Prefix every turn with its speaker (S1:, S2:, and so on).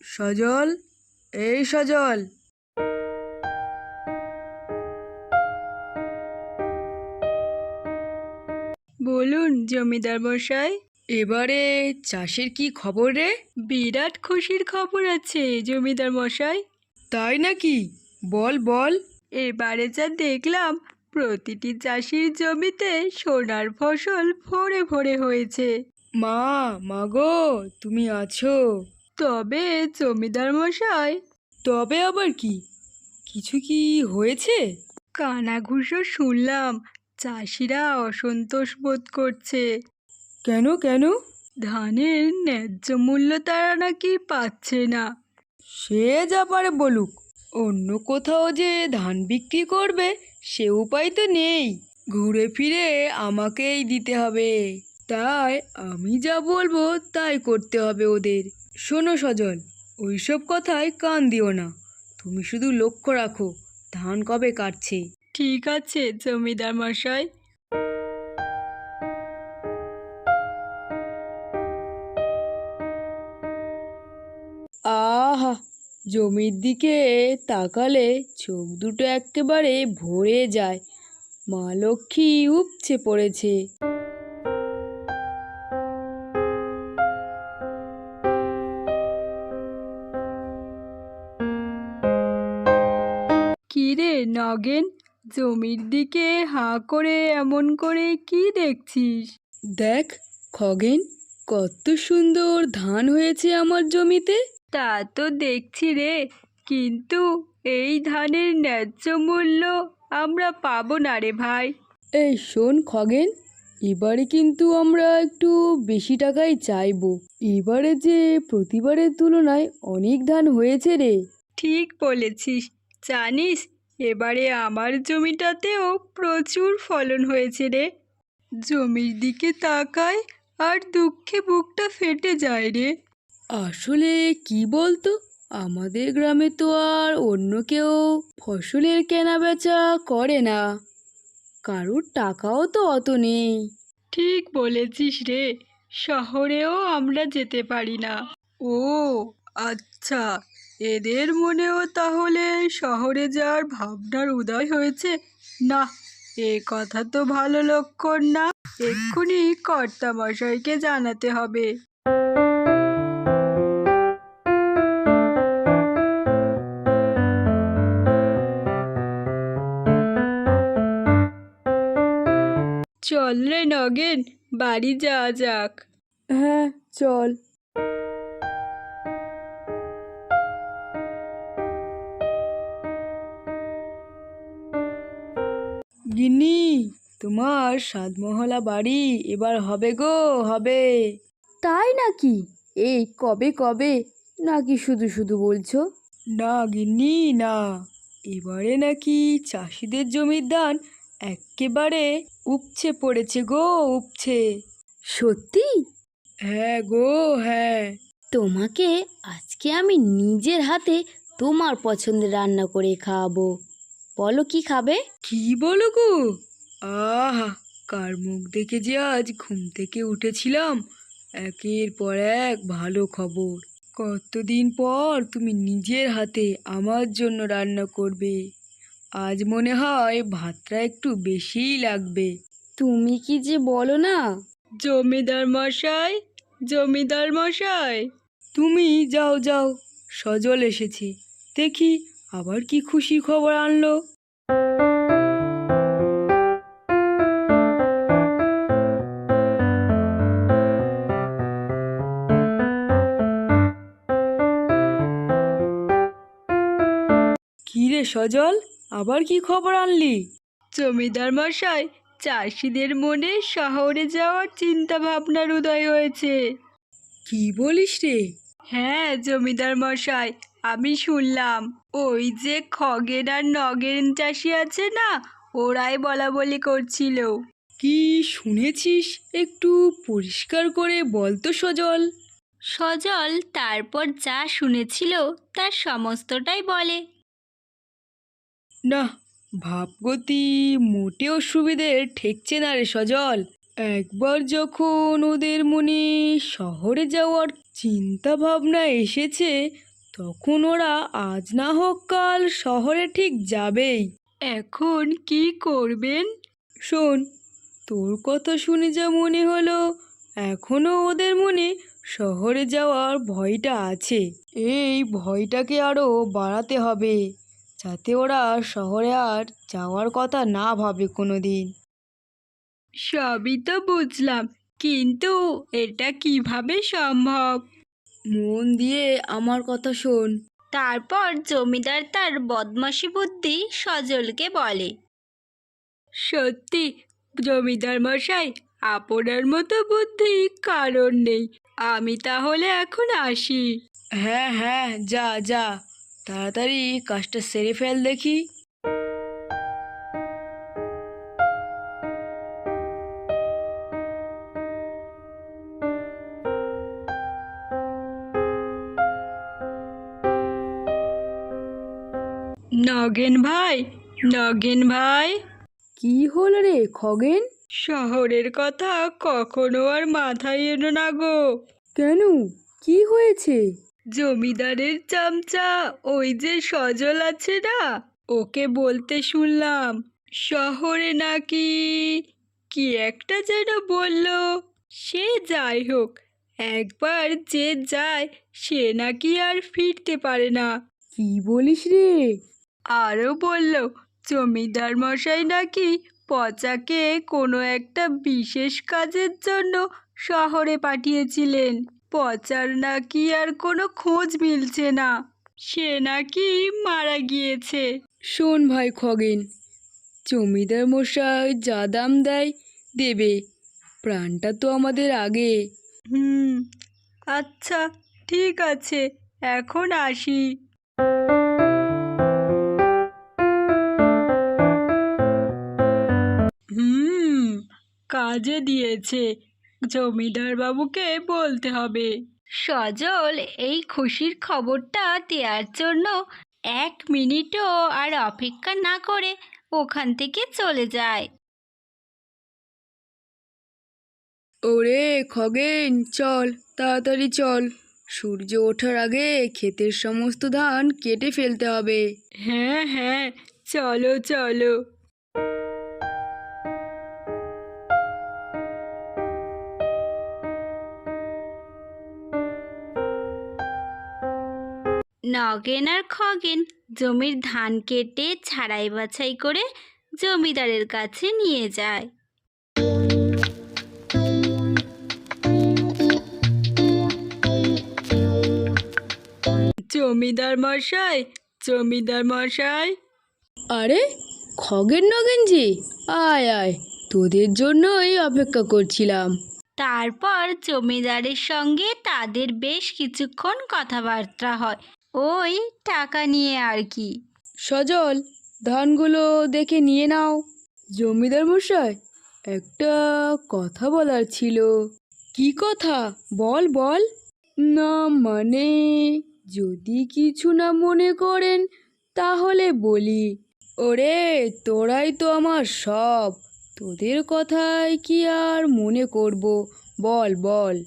S1: সজল, এই সজল।
S2: বলুন জমিদার মশাই,
S1: এবারে চাষের কি খবর রে?
S2: বিরাট খুশির খবর আছে জমিদার মশাই।
S1: তাই নাকি? বল বল।
S2: এবারে যা দেখলাম, প্রতিটি চাষির জমিতে সোনার ফসল ভরে ভরে হয়েছে।
S1: মা মাগো তুমি আছো?
S2: তবে জমিদার মশাই,
S1: তবে আবার কি? কিছু কি হয়েছে?
S2: কানাঘুষো শুনলাম, চাষিরা অসন্তোষ বোধ করছে।
S1: কেন কেন?
S2: ধানের ন্যায্য মূল্য তারা নাকি পাচ্ছে না।
S1: সে যা পারে বলুক। অন্য কোথাও যে ধান বিক্রি করবে, সে উপায় তো নেই। ঘুরে ফিরে আমাকেই দিতে হবে। তাই আমি যা বলব তাই করতে হবে ওদের। শোনো সজল ওইসব কথায় কান দিও না। তুমি শুধু লক্ষ্য রাখো ধান কবে কাটছে।
S2: ঠিক আছে জমিদার মশাই।
S1: আহা জমির দিকে তাকালে চোখ দুটো একেবারে ভরে যায়। মা লক্ষ্মী উপচে পড়েছে।
S2: রে নগেন জমির দিকে হাঁ করে এমন করে কি দেখছিস?
S1: দেখ খগেন কত সুন্দর ধান হয়েছে আমার জমিতে।
S2: তা তো দেখছি রে কিন্তু এই ধানের ন্যায্য মূল্য আমরা পাবো না রে ভাই।
S1: এই শোন খগেন এবারে কিন্তু আমরা একটু বেশি টাকাই চাইব। এবারে যে প্রতিবারের তুলনায় অনেক ধান হয়েছে রে।
S2: ঠিক বলেছিস জানিস এবারে আমার জমিটাতেও প্রচুর ফলন হয়েছে রে। জমির দিকে তাকায় আর দুঃখে বুকটা ফেটে যায় রে।
S1: আসলে কি বলতো আমাদের গ্রামে তো আর অন্য কেউ ফসলের কেনা বেচা করে না। কারোর টাকাও তো অত নেই।
S2: ঠিক বলেছিস রে শহরেও আমরা যেতে পারি না। ও আচ্ছা এদের মনেও তাহলে শহরে যাওয়ার ভাবনার উদয় হয়েছে? না, এ কথা তো ভালো লক্ষণ না। এক্ষুনি কর্তামশাইকে জানাতে হবে। চল রে নগেন, বাড়ি যাওয়া যাক।
S1: হ্যাঁ চল। গিন্নি তোমার সাতমহলা বাড়ি এবার হবে গো হবে। তাই নাকি? এই কবে কবে? নাকি শুধু শুধু বলছো? না গিন্নি না। এবারে নাকি চাষিদের জমির ধান একেবারে উপছে পড়েছে গো উপছে
S3: সত্যি?
S1: হ্যাঁ গো হ্যাঁ।
S3: তোমাকে আজকে আমি নিজের হাতে তোমার পছন্দের রান্না করে খাওয়াবো। বলো কি খাবে?
S1: কি বলো গো? আহা কার মুখ দেখে যে আজ ঘুম থেকে উঠেছিলাম একের পর এক ভালো খবর। কতদিন পর তুমি নিজের হাতে আমার জন্য রান্না করবে। আজ মনে হয় ভাতটা একটু বেশিই লাগবে।
S3: তুমি কি যে বলো না?
S2: জমিদার মশাই জমিদার মশাই।
S1: তুমি যাও যাও সজল এসেছে। দেখি আবার কি খুশি খবর আনলো? কি রে সজল আবার কি খবর আনলি?
S2: জমিদার মশাই চাষিদের মনে শহরে যাওয়ার চিন্তা ভাবনার উদয় হয়েছে।
S1: কি বলিস রে?
S2: হ্যাঁ জমিদার মশাই আমি শুনলাম ওই যে খগেন আর নগেন চাষি আছে না ওরাই বলা বলি করছিল।
S1: কি শুনেছিস? একটু পরিষ্কার করে বল তো সজল।
S3: সজল তারপর যা শুনেছিল তার সমস্তটাই বলে।
S1: না ভাবগতি মোটেও সুবিধের ঠেকছে না রে সজল। একবার যখন ওদের মনে শহরে যাওয়ার চিন্তা ভাবনা এসেছে তখন ওরা আজ না হোক কাল শহরে ঠিক যাবেই।
S2: এখন কি করবেন?
S1: শোন, তোর কথা শুনে যা মনে হলো, এখনও ওদের মনে শহরে যাওয়ার ভয়টা আছে। এই ভয়টাকে আরও বাড়াতে হবে, যাতে ওরা শহরে আর যাওয়ার কথা না ভাবে কোনো দিন
S2: সবই তো বুঝলাম, কিন্তু এটা কীভাবে সম্ভব?
S1: মন দিয়ে আমার কথা শোন।
S3: তারপর জমিদার তার বদমাশি বুদ্ধি সজলকে বলে
S2: সত্যি জমিদার মশাই আপনার মতো বুদ্ধি কারণ নেই। আমি তাহলে এখন আসি।
S1: হ্যাঁ হ্যাঁ যা যা। তাড়াতাড়ি কাজটা সেরে ফেল দেখি।
S2: নগেন ভাই নগেন ভাই।
S1: কি হলো রে খগেন?
S2: শহরের কথা কখনো আর মাথায় এনো না গো।
S1: কেন? কি হয়েছে?
S2: জমিদারের চামচা ওই যে সজল আছে না ওকে বলতে শুনলাম শহরে নাকি কি একটা যেন বলল। সে যাই হোক একবার যে যায় সে নাকি আর ফিরতে পারে না।
S1: কি বলিস রে?
S2: আরও বলল, জমিদার মশাই নাকি পচাকে কোনো একটা বিশেষ কাজের জন্য শহরে পাঠিয়েছিলেন। পচার নাকি আর কোনো খোঁজ মিলছে না। সে নাকি মারা গিয়েছে।
S1: শোন ভাই খগেন, জমিদার মশাই যা দাম দেয় দেবে, প্রাণটা তো আমাদের আগে।
S2: হুম আচ্ছা ঠিক আছে, এখন আসি। কাজে দিয়েছে। জমিদার বাবুকে বলতে হবে।
S3: সজল এই খুশির খবরটা দেওয়ার জন্য এক মিনিটও আর অপেক্ষা না করে ওখান থেকে চলে যায়।
S1: ওরে খগেন চল তাড়াতাড়ি চল। সূর্য ওঠার আগে ক্ষেতের সমস্ত ধান কেটে ফেলতে হবে।
S2: হ্যাঁ হ্যাঁ চলো চলো।
S3: নগেন আর খগেন জমির ধান কেটে ছাড়াই বাছাই করে জমিদারের কাছে নিয়ে যায়।
S2: জমিদার মশাই জমিদার মশাই।
S1: আরে খগেন নগেন জি আয় আয় তোদের জন্যই অপেক্ষা করছিলাম।
S3: তারপর জমিদারের সঙ্গে তাদের বেশ কিছুক্ষণ কথাবার্তা হয়। ওই টাকা নিয়ে আর কি।
S1: সজল, ধানগুলো দেখে নিয়ে নাও। জমিদার মশাই, একটা কথা বলার ছিল। কি কথা? বল বল। না মানে যদি কিছু না মনে করেন, তাহলে বলি। ওরে, তোরাই তো আমার সব। তোদের কথাই কি আর মনে করব? বল বল।